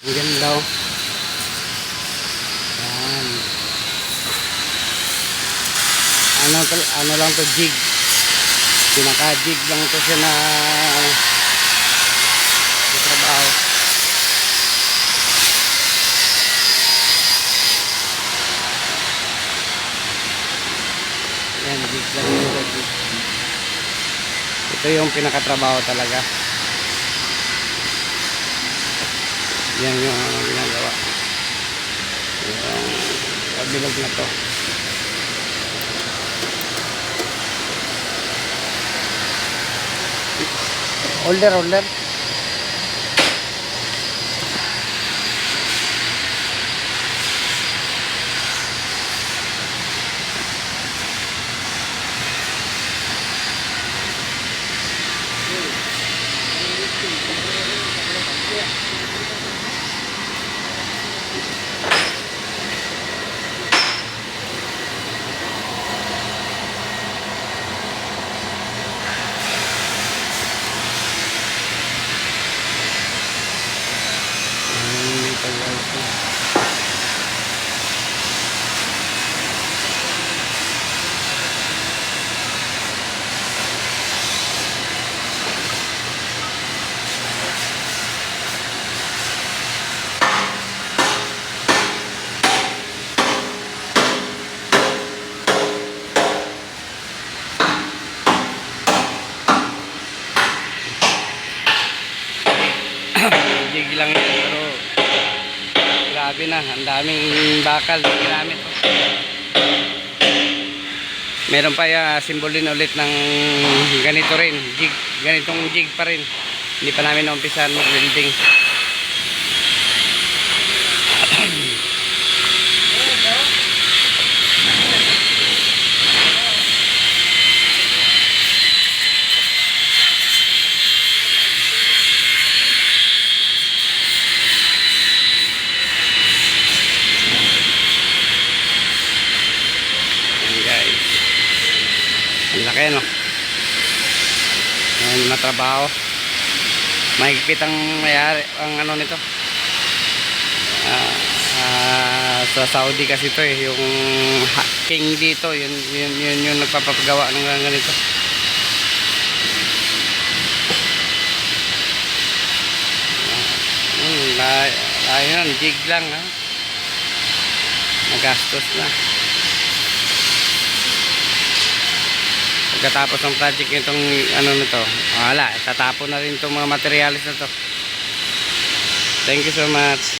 Ang ganda oh. Yan. Ano, ano lang to jig. Pinaka-jig lang to siya na trabaho. Yan, jig lang ito. Jig. Ito yung pinakatrabaho talaga. Yan yung ano ginagawa. Yung kabilog na to. Older, older. Jig lang ito pero grabe na, ang daming bakal na ginamit. Meron pa yung simbolin ulit ng ganito rin, jig, ganitong jig pa rin. Hindi pa namin naumpisahan mag-welding. Ang laki no. Ayan na trabaho. Mahigpit ang mayari ang ano nito. Ah, ah, sa Saudi kasi to eh yung king dito yun yun yun yung nagpapagawa ng ganito. Layo yan, jig lang ha. Nagastos na. Pagkatapos ng project nitong ano nito, wala, tatapon na rin itong mga materialis na to. Thank you so much.